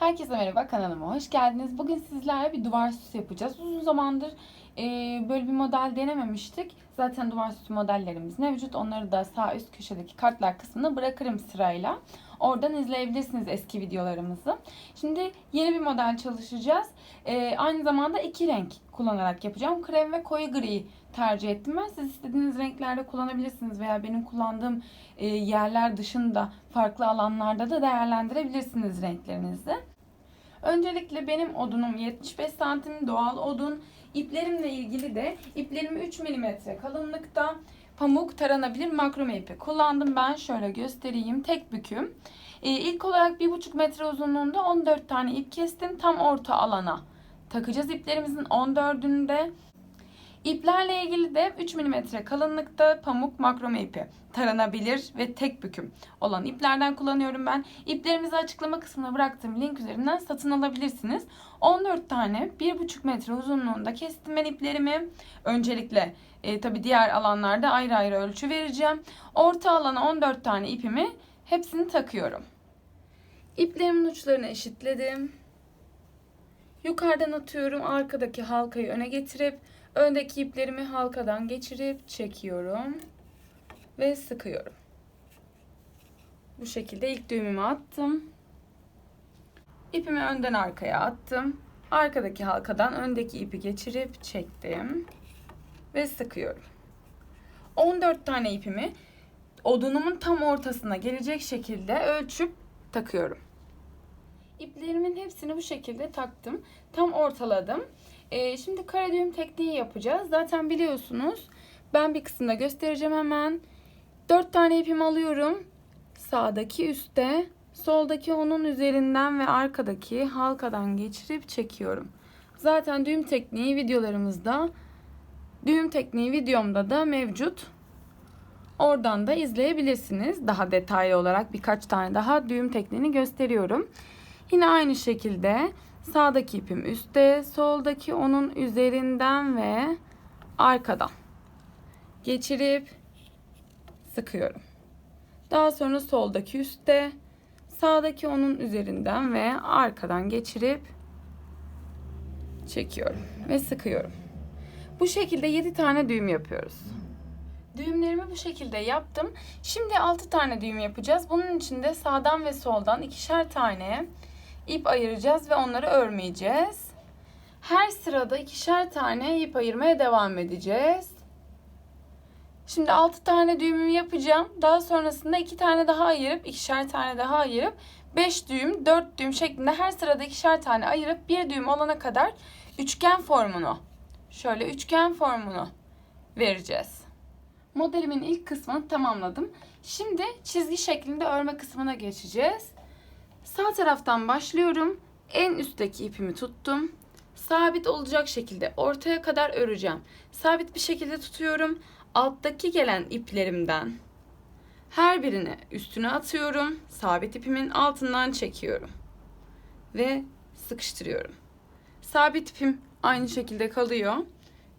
Herkese merhaba kanalıma hoş geldiniz. Bugün sizlerle bir duvar süsü yapacağız. Uzun zamandır e, böyle bir model denememiştik. Zaten duvar süsü modellerimiz mevcut. Onları da sağ üst köşedeki kartlar kısmına bırakırım sırayla. Oradan izleyebilirsiniz eski videolarımızı. Şimdi yeni bir model çalışacağız. E, aynı zamanda iki renk kullanarak yapacağım. Krem ve koyu gri tercih ettim ben. Siz istediğiniz renklerde kullanabilirsiniz veya benim kullandığım e, yerler dışında farklı alanlarda da değerlendirebilirsiniz renklerinizi. Öncelikle benim odunum 75 santim doğal odun. İplerimle ilgili de iplerimi 3 mm kalınlıkta pamuk taranabilir makrome ipi kullandım. Ben şöyle göstereyim. Tek büküm. Ee, ilk olarak 1,5 metre uzunluğunda 14 tane ip kestim. Tam orta alana takacağız iplerimizin 14'ünde. İplerle ilgili de 3 mm kalınlıkta pamuk makrome ipi taranabilir ve tek büküm olan iplerden kullanıyorum ben. İplerimizi açıklama kısmına bıraktığım link üzerinden satın alabilirsiniz. 14 tane 1,5 metre uzunluğunda kestim ben iplerimi. Öncelikle e, tabi diğer alanlarda ayrı ayrı ölçü vereceğim. Orta alana 14 tane ipimi hepsini takıyorum. İplerimin uçlarını eşitledim. Yukarıdan atıyorum arkadaki halkayı öne getirip öndeki iplerimi halkadan geçirip çekiyorum ve sıkıyorum. Bu şekilde ilk düğümümü attım. İpimi önden arkaya attım. Arkadaki halkadan öndeki ipi geçirip çektim ve sıkıyorum. 14 tane ipimi odunumun tam ortasına gelecek şekilde ölçüp takıyorum. İplerimin hepsini bu şekilde taktım. Tam ortaladım. Ee, şimdi kare düğüm tekniği yapacağız. Zaten biliyorsunuz. Ben bir kısımda göstereceğim hemen. 4 tane ipimi alıyorum. Sağdaki üstte, soldaki onun üzerinden ve arkadaki halkadan geçirip çekiyorum. Zaten düğüm tekniği videolarımızda, düğüm tekniği videomda da mevcut. Oradan da izleyebilirsiniz. Daha detaylı olarak birkaç tane daha düğüm tekniğini gösteriyorum. Yine aynı şekilde sağdaki ipim üstte, soldaki onun üzerinden ve arkadan geçirip sıkıyorum. Daha sonra soldaki üstte, sağdaki onun üzerinden ve arkadan geçirip çekiyorum ve sıkıyorum. Bu şekilde 7 tane düğüm yapıyoruz. Düğümlerimi bu şekilde yaptım. Şimdi 6 tane düğüm yapacağız. Bunun için de sağdan ve soldan ikişer tane ip ayıracağız ve onları örmeyeceğiz. Her sırada ikişer tane ip ayırmaya devam edeceğiz. Şimdi 6 tane düğümümü yapacağım. Daha sonrasında 2 tane daha ayırıp ikişer tane daha ayırıp 5 düğüm, 4 düğüm şeklinde her sırada ikişer tane ayırıp bir düğüm olana kadar üçgen formunu şöyle üçgen formunu vereceğiz. Modelimin ilk kısmını tamamladım. Şimdi çizgi şeklinde örme kısmına geçeceğiz. Sağ taraftan başlıyorum. En üstteki ipimi tuttum. Sabit olacak şekilde ortaya kadar öreceğim. Sabit bir şekilde tutuyorum. Alttaki gelen iplerimden her birini üstüne atıyorum. Sabit ipimin altından çekiyorum. Ve sıkıştırıyorum. Sabit ipim aynı şekilde kalıyor.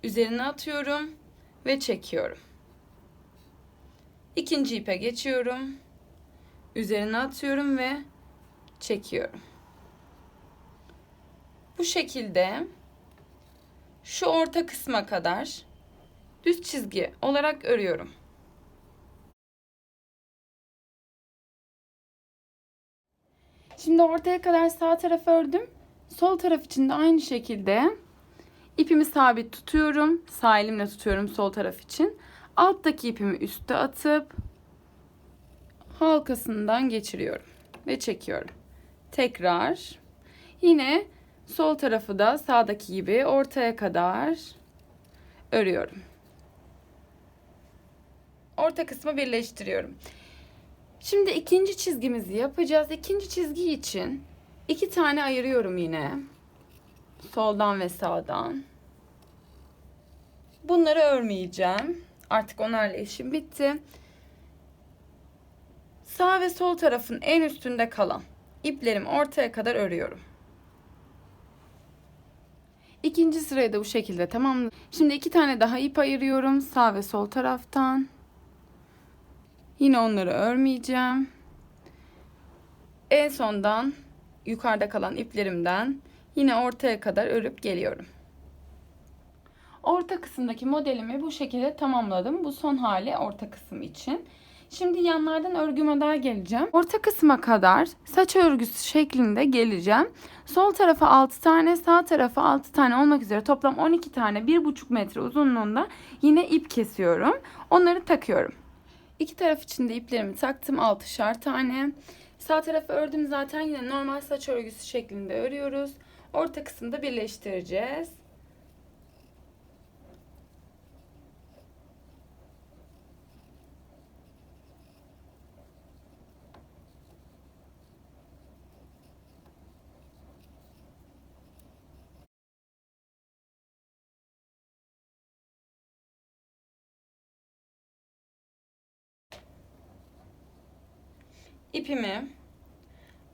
Üzerine atıyorum ve çekiyorum. İkinci ipe geçiyorum. Üzerine atıyorum ve çekiyorum. Bu şekilde şu orta kısma kadar düz çizgi olarak örüyorum. Şimdi ortaya kadar sağ taraf ördüm. Sol taraf için de aynı şekilde ipimi sabit tutuyorum. Sağ elimle tutuyorum sol taraf için. Alttaki ipimi üste atıp halkasından geçiriyorum ve çekiyorum. Tekrar yine sol tarafı da sağdaki gibi ortaya kadar örüyorum. Orta kısmı birleştiriyorum. Şimdi ikinci çizgimizi yapacağız. İkinci çizgi için iki tane ayırıyorum yine. Soldan ve sağdan. Bunları örmeyeceğim. Artık onlarla işim bitti. Sağ ve sol tarafın en üstünde kalan iplerimi ortaya kadar örüyorum. İkinci sırayı da bu şekilde tamamladım. Şimdi iki tane daha ip ayırıyorum sağ ve sol taraftan. Yine onları örmeyeceğim. En sondan yukarıda kalan iplerimden yine ortaya kadar örüp geliyorum. Orta kısımdaki modelimi bu şekilde tamamladım. Bu son hali orta kısım için. Şimdi yanlardan örgü model geleceğim. Orta kısma kadar saç örgüsü şeklinde geleceğim. Sol tarafa 6 tane, sağ tarafa 6 tane olmak üzere toplam 12 tane 1,5 metre uzunluğunda yine ip kesiyorum. Onları takıyorum. İki taraf için de iplerimi taktım 6'şar tane. Sağ tarafı ördüm zaten yine normal saç örgüsü şeklinde örüyoruz. Orta kısımda birleştireceğiz. İpimi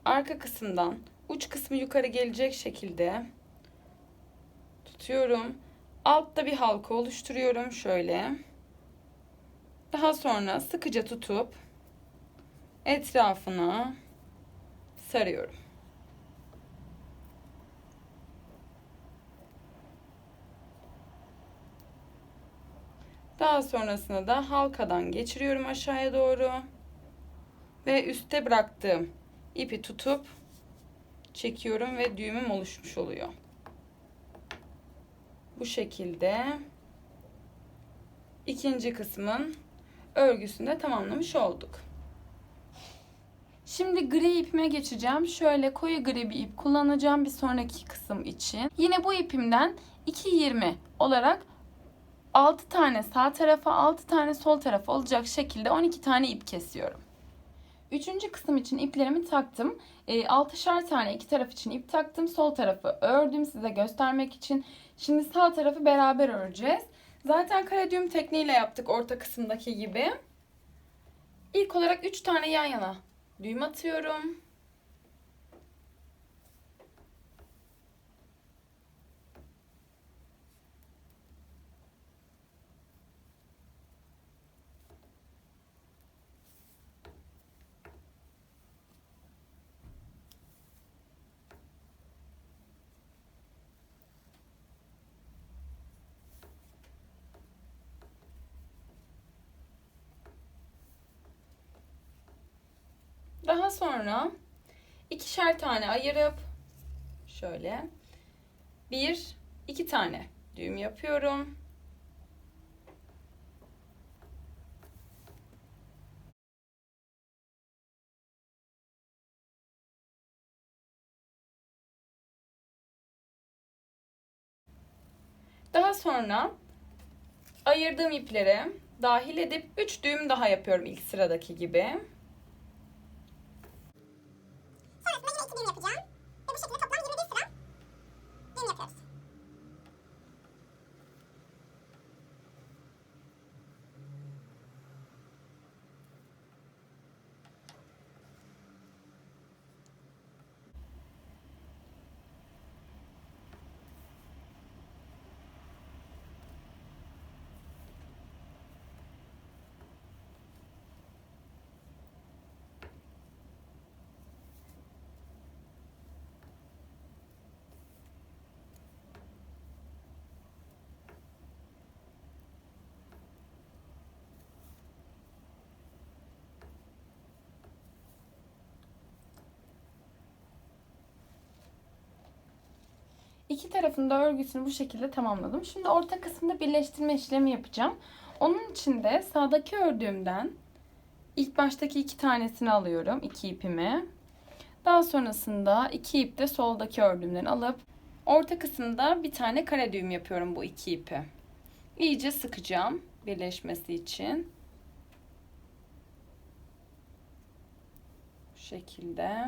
arka kısımdan uç kısmı yukarı gelecek şekilde tutuyorum. Altta bir halka oluşturuyorum şöyle. Daha sonra sıkıca tutup etrafına sarıyorum. Daha sonrasında da halkadan geçiriyorum aşağıya doğru ve üste bıraktığım ipi tutup çekiyorum ve düğümüm oluşmuş oluyor. Bu şekilde ikinci kısmın örgüsünü de tamamlamış olduk. Şimdi gri ipime geçeceğim. Şöyle koyu gri bir ip kullanacağım bir sonraki kısım için. Yine bu ipimden 2.20 olarak 6 tane sağ tarafa 6 tane sol tarafa olacak şekilde 12 tane ip kesiyorum. Üçüncü kısım için iplerimi taktım. E, altışar tane iki taraf için ip taktım. Sol tarafı ördüm size göstermek için. Şimdi sağ tarafı beraber öreceğiz. Zaten kare düğüm tekniğiyle yaptık orta kısımdaki gibi. İlk olarak 3 tane yan yana düğüm atıyorum. Daha sonra ikişer tane ayırıp şöyle bir iki tane düğüm yapıyorum. Daha sonra ayırdığım ipleri dahil edip 3 düğüm daha yapıyorum ilk sıradaki gibi. İki tarafında örgüsünü bu şekilde tamamladım. Şimdi orta kısımda birleştirme işlemi yapacağım. Onun için de sağdaki ördüğümden ilk baştaki iki tanesini alıyorum. iki ipimi. Daha sonrasında iki ip de soldaki ördüğümden alıp orta kısımda bir tane kare düğüm yapıyorum bu iki ipi. İyice sıkacağım birleşmesi için. Bu şekilde.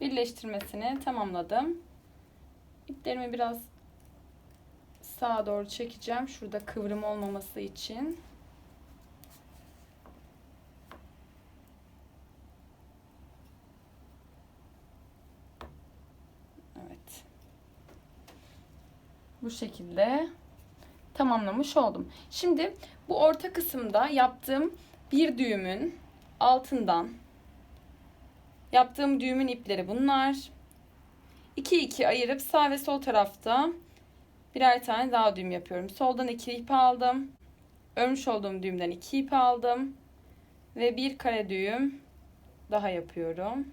Birleştirmesini tamamladım. İplerimi biraz sağa doğru çekeceğim. Şurada kıvrım olmaması için. Bu şekilde tamamlamış oldum. Şimdi bu orta kısımda yaptığım bir düğümün altından yaptığım düğümün ipleri bunlar. 2 2 ayırıp sağ ve sol tarafta birer tane daha düğüm yapıyorum. Soldan 2 ip aldım. Örmüş olduğum düğümden 2 ip aldım ve bir kare düğüm daha yapıyorum.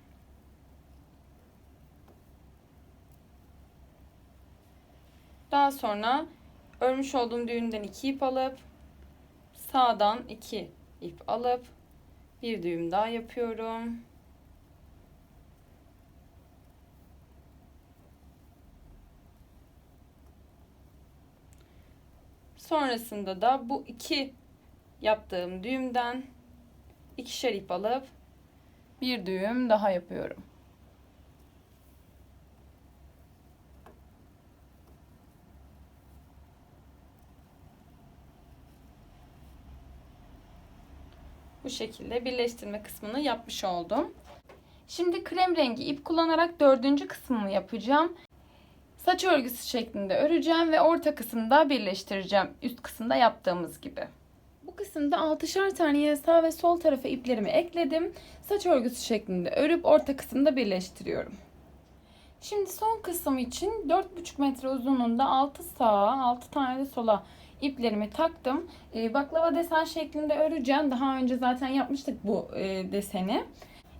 Daha sonra örmüş olduğum düğümden 2 ip alıp sağdan 2 ip alıp bir düğüm daha yapıyorum. Sonrasında da bu iki yaptığım düğümden ikişer ip alıp bir düğüm daha yapıyorum. Bu şekilde birleştirme kısmını yapmış oldum. Şimdi krem rengi ip kullanarak dördüncü kısmımı yapacağım. Saç örgüsü şeklinde öreceğim ve orta kısımda birleştireceğim. Üst kısımda yaptığımız gibi. Bu kısımda 6'şar tane sağ ve sol tarafa iplerimi ekledim. Saç örgüsü şeklinde örüp orta kısımda birleştiriyorum. Şimdi son kısım için 4,5 metre uzunluğunda 6 sağa 6 tane de sola iplerimi taktım. E, baklava desen şeklinde öreceğim. Daha önce zaten yapmıştık bu e, deseni.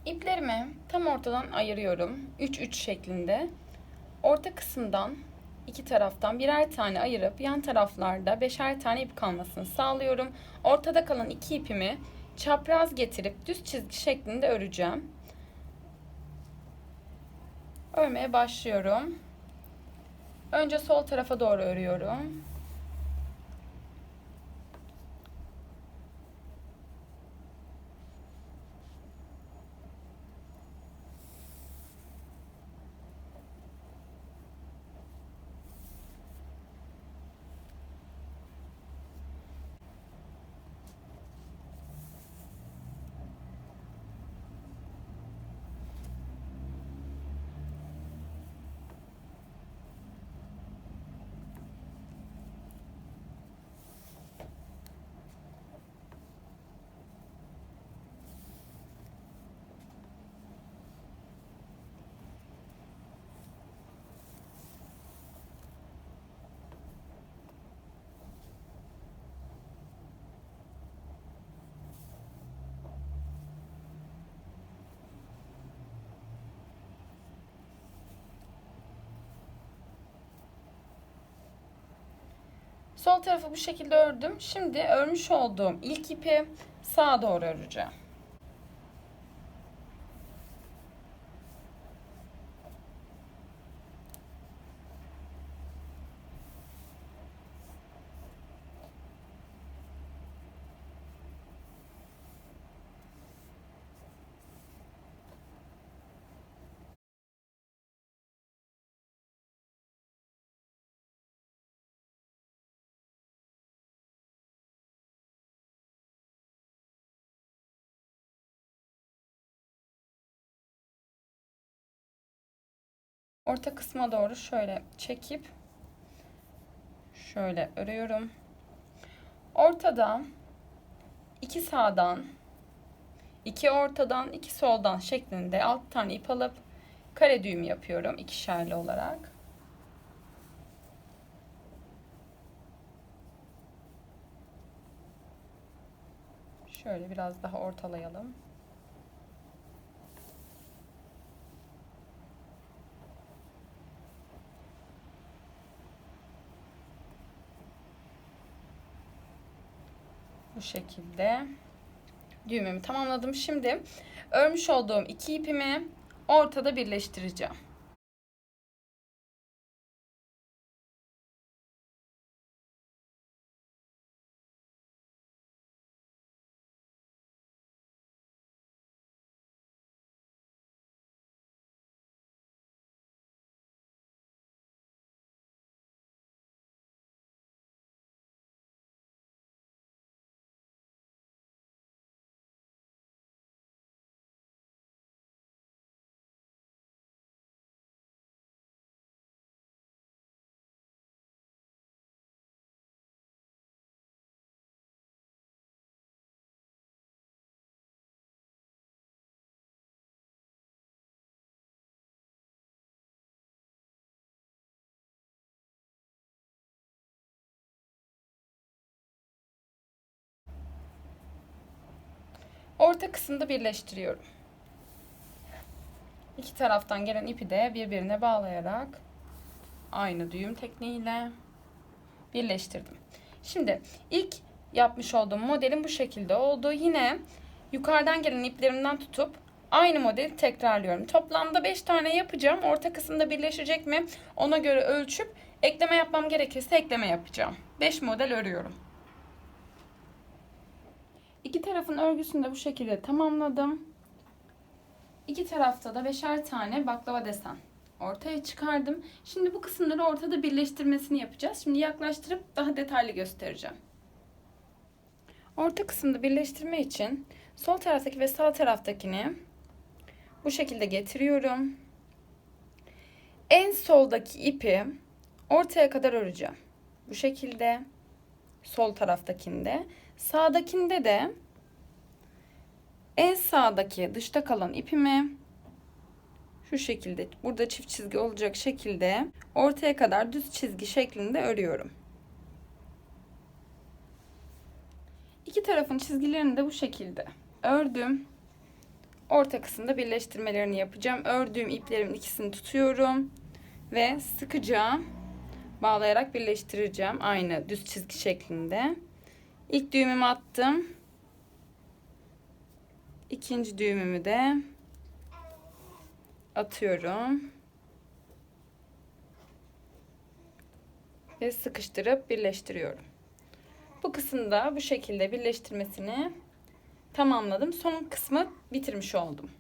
İplerimi tam ortadan ayırıyorum. 3-3 şeklinde. Orta kısımdan iki taraftan birer tane ayırıp yan taraflarda beşer tane ip kalmasını sağlıyorum. Ortada kalan iki ipimi çapraz getirip düz çizgi şeklinde öreceğim. Örmeye başlıyorum. Önce sol tarafa doğru örüyorum. Sol tarafı bu şekilde ördüm. Şimdi örmüş olduğum ilk ipi sağa doğru öreceğim. Orta kısma doğru şöyle çekip şöyle örüyorum. Ortada iki sağdan, iki ortadan, iki soldan şeklinde alt tane ip alıp kare düğüm yapıyorum ikişerli olarak. Şöyle biraz daha ortalayalım. Bu şekilde düğümümü tamamladım. Şimdi örmüş olduğum iki ipimi ortada birleştireceğim. Orta kısımda birleştiriyorum. İki taraftan gelen ipi de birbirine bağlayarak aynı düğüm tekniğiyle birleştirdim. Şimdi ilk yapmış olduğum modelim bu şekilde oldu. Yine yukarıdan gelen iplerimden tutup aynı modeli tekrarlıyorum. Toplamda 5 tane yapacağım. Orta kısımda birleşecek mi? Ona göre ölçüp ekleme yapmam gerekirse ekleme yapacağım. 5 model örüyorum. İki tarafın örgüsünü de bu şekilde tamamladım. İki tarafta da beşer tane baklava desen ortaya çıkardım. Şimdi bu kısımları ortada birleştirmesini yapacağız. Şimdi yaklaştırıp daha detaylı göstereceğim. Orta kısımda birleştirme için sol taraftaki ve sağ taraftakini bu şekilde getiriyorum. En soldaki ipi ortaya kadar öreceğim. Bu şekilde sol taraftakinde. Sağdakinde de en sağdaki dışta kalan ipimi şu şekilde burada çift çizgi olacak şekilde ortaya kadar düz çizgi şeklinde örüyorum. İki tarafın çizgilerini de bu şekilde ördüm. Orta kısımda birleştirmelerini yapacağım. Ördüğüm iplerimin ikisini tutuyorum ve sıkıca bağlayarak birleştireceğim aynı düz çizgi şeklinde. İlk düğümümü attım. İkinci düğümümü de atıyorum. Ve sıkıştırıp birleştiriyorum. Bu kısımda bu şekilde birleştirmesini tamamladım. Son kısmı bitirmiş oldum.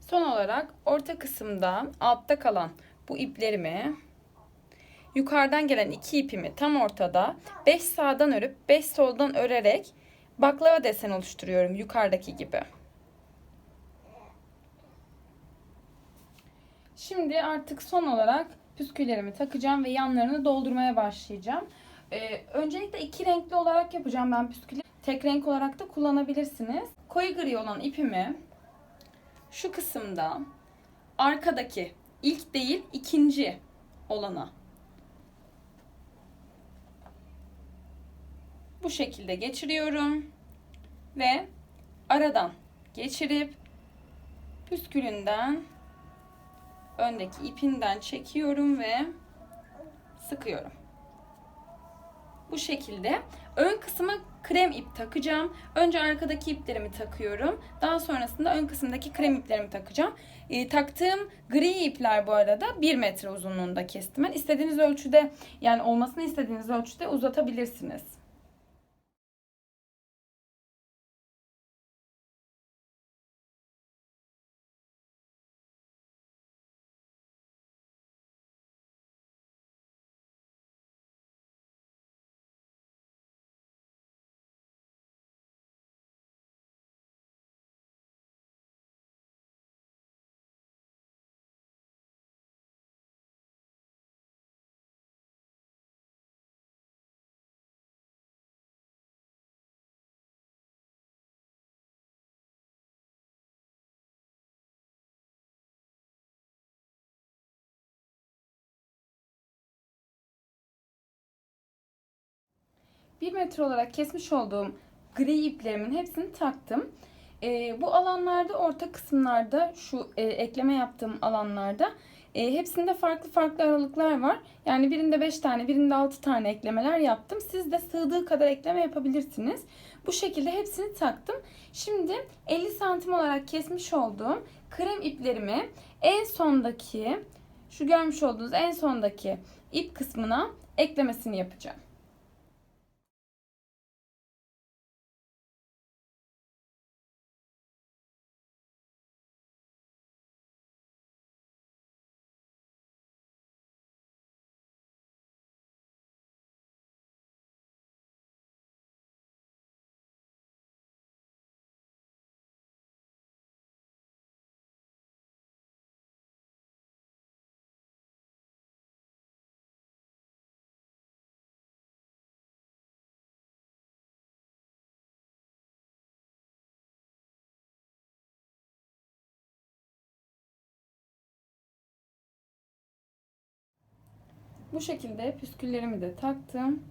Son olarak orta kısımda altta kalan bu iplerimi yukarıdan gelen iki ipimi tam ortada 5 sağdan örüp 5 soldan örerek baklava desen oluşturuyorum yukarıdaki gibi. Şimdi artık son olarak püsküllerimi takacağım ve yanlarını doldurmaya başlayacağım. Ee, öncelikle iki renkli olarak yapacağım ben püskülü. Tek renk olarak da kullanabilirsiniz. Koyu gri olan ipimi şu kısımda arkadaki ilk değil ikinci olana bu şekilde geçiriyorum ve aradan geçirip püskülünden öndeki ipinden çekiyorum ve sıkıyorum. Bu şekilde ön kısmı krem ip takacağım. Önce arkadaki iplerimi takıyorum. Daha sonrasında ön kısımdaki krem iplerimi takacağım. E, taktığım gri ipler bu arada 1 metre uzunluğunda kestim. İstediğiniz ölçüde yani olmasını istediğiniz ölçüde uzatabilirsiniz. Bir metre olarak kesmiş olduğum gri iplerimin hepsini taktım. E, bu alanlarda orta kısımlarda şu e, ekleme yaptığım alanlarda e, hepsinde farklı farklı aralıklar var. Yani birinde 5 tane birinde 6 tane eklemeler yaptım. Siz de sığdığı kadar ekleme yapabilirsiniz. Bu şekilde hepsini taktım. Şimdi 50 santim olarak kesmiş olduğum krem iplerimi en sondaki şu görmüş olduğunuz en sondaki ip kısmına eklemesini yapacağım. Bu şekilde püsküllerimi de taktım.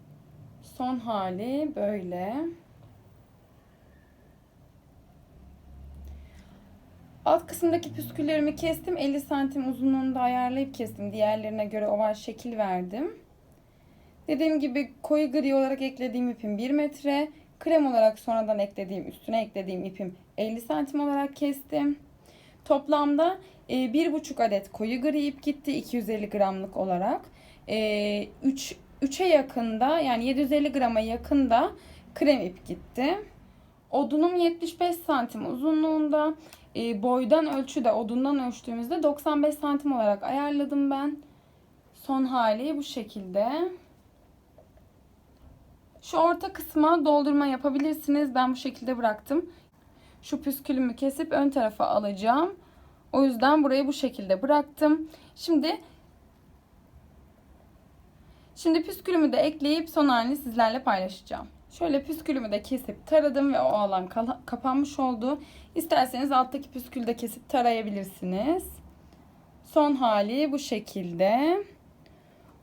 Son hali böyle. Alt kısımdaki püsküllerimi kestim. 50 santim uzunluğunda ayarlayıp kestim. Diğerlerine göre oval şekil verdim. Dediğim gibi koyu gri olarak eklediğim ipim 1 metre. Krem olarak sonradan eklediğim, üstüne eklediğim ipim 50 santim olarak kestim. Toplamda e, 1,5 adet koyu gri ip gitti 250 gramlık olarak. E, 3 3'e yakında yani 750 grama yakında krem ip gitti. Odunum 75 santim uzunluğunda. E, boydan ölçüde odundan ölçtüğümüzde 95 santim olarak ayarladım ben. Son hali bu şekilde. Şu orta kısma doldurma yapabilirsiniz. Ben bu şekilde bıraktım. Şu püskülümü kesip ön tarafa alacağım. O yüzden burayı bu şekilde bıraktım. Şimdi Şimdi püskülümü de ekleyip son halini sizlerle paylaşacağım. Şöyle püskülümü de kesip taradım ve o alan kapanmış oldu. İsterseniz alttaki püskülü de kesip tarayabilirsiniz. Son hali bu şekilde.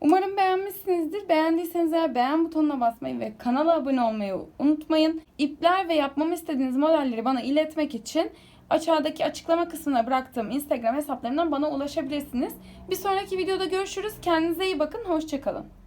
Umarım beğenmişsinizdir. Beğendiyseniz eğer beğen butonuna basmayı ve kanala abone olmayı unutmayın. İpler ve yapmamı istediğiniz modelleri bana iletmek için aşağıdaki açıklama kısmına bıraktığım Instagram hesaplarından bana ulaşabilirsiniz. Bir sonraki videoda görüşürüz. Kendinize iyi bakın. Hoşçakalın.